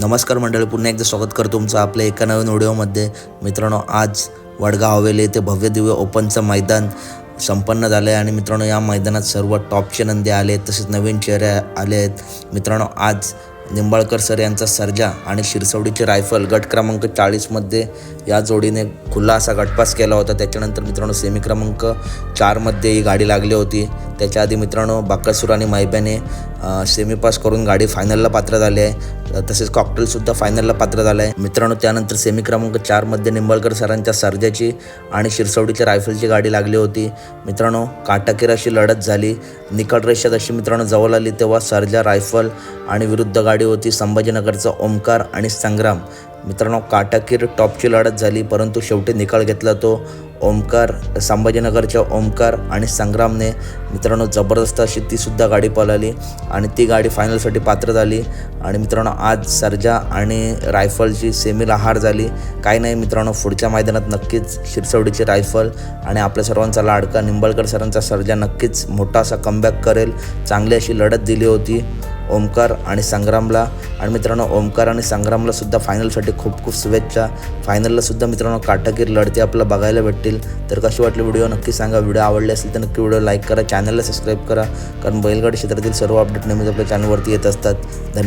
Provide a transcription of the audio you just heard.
नमस्कार मंडळी पुन्हा एकदा स्वागत करतो तुमचं आपल्या एका नवीन व्हिडिओमध्ये. मित्रांनो आज वडगाव हवेली येथे भव्य दिव्य ओपनचं मैदान संपन्न झालं आहे आणि मित्रांनो या मैदानात सर्व टॉपचे नंदी आले आहेत तसेच नवीन चेहरे आले आहेत. मित्रांनो आज निंबाळकर सर यांचा सर्जा आणि शिरसवडीची रायफल गट क्रमांक चाळीसमध्ये या जोडीने खुला असा गटपास केला होता. त्याच्यानंतर मित्रांनो सेमी क्रमांक चारमध्ये ही गाडी लागली होती. त्याच्या आधी मित्रांनो बाकासूर आणि मैब्याने सेमी पास करून गाडी फायनलला पात्र झाली आहे. तसेच कॉकटेलसुद्धा फायनलला पात्र झालं आहे मित्रांनो त्यानंतर सेमी क्रमांक चारमध्ये निंबळकर सरांच्या सर्जाची आणि शिरसवडीच्या रायफलची गाडी लागली होती. मित्रांनो काटाकीर अशी लढत झाली. निकट रेषेत अशी मित्रांनो जवळ आली तेव्हा सर्जा रायफल आणि विरुद्ध गाडी होती संभाजीनगरचा ओमकार आणि संग्राम. मित्रांनो काटाकीर टॉपची लढत झाली परंतु शेवटी निकाल घेतला तो ओमकार संभाजीनगरच्या ओमकार आणि संग्रामने. मित्रांनो जबरदस्त अशी तीसुद्धा गाडी पळाली आणि ती गाडी फायनलसाठी पात्र झाली आणि मित्रांनो आज सर्जा आणि रायफलची सेमीला हार झाली. काही नाही मित्रांनो पुढच्या मैदानात नक्कीच शिरसवडीची रायफल आणि आपल्या सर्वांचा लाडका निंबाळकर सरांचा सर्जा नक्कीच मोठा असा कमबॅक करेल. चांगली अशी लढत दिली होती ओमकार आणि संग्रामला. आणि मित्रांनो ओमकार आणि संग्रामला सुद्धा फायनलसाठी खूप खूप शुभेच्छा. फायनलला सुद्धा मित्रांनो काटाकीर लढते आपल्याला बघायला भेटतील. तर कशी वाटली व्हिडिओ नक्की सांगा. व्हिडिओ आवडले असेल तर नक्की व्हिडिओ लाईक करा. चॅनलला सबस्क्राईब करा. कारण बैलगाडी क्षेत्रातील सर्व अपडेट नेहमीच आपल्या चॅनलवरती येत असतात. धन्यवाद.